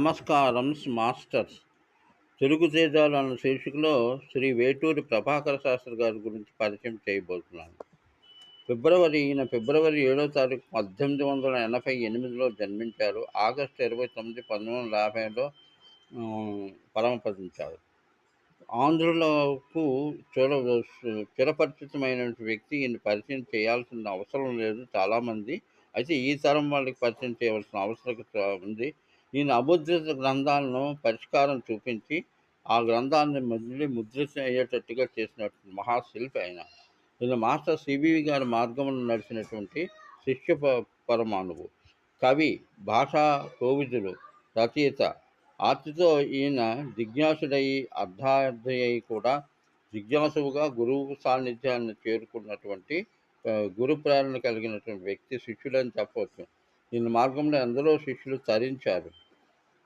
నమస్కారం మాస్టర్స్. తెలుగు తేజాలు అన్న శీర్షికలో శ్రీ వేటూరి ప్రభాకర శాస్త్రి గారి గురించి పరిచయం చేయబోతున్నాను. ఫిబ్రవరి ఈయన ఫిబ్రవరి ఏడో తారీఖు పద్దెనిమిది వందల ఎనభై ఎనిమిదిలో జన్మించారు. ఆగస్టు ఇరవై తొమ్మిది పంతొమ్మిది వందల యాభైలో పరమపదించారు ఆంధ్రులకు చిర చిరపరిచితమైన వ్యక్తి. ఈయన పరిచయం చేయాల్సిన అవసరం లేదు. చాలామంది అయితే ఈ తరం వాళ్ళకి పరిచయం చేయవలసిన అవసరత ఉంది. ఈయన అబుద్రిత గ్రంథాలను పరిష్కారం చూపించి ఆ గ్రంథాన్ని మళ్ళీ ముద్రిత అయ్యేటట్టుగా చేసినటువంటి మహాశిల్పి ఆయన. ఈయన మాస్టర్ సిబివి గారి మార్గంలో నడిచినటువంటి శిష్య ప- పరమాణువు కవి భాషా కోవిదులు రచయిత. ఆర్తితో ఈయన జిజ్ఞాసుడయి అర్ధార్థి అయి కూడా జిజ్ఞాసువుగా గురువు సాన్నిధ్యాన్ని చేరుకున్నటువంటి గురు ప్రేరణ కలిగినటువంటి వ్యక్తి శిష్యుడని చెప్పవచ్చు. ఈయన మార్గంలో ఎందరో శిష్యులు తరించారు.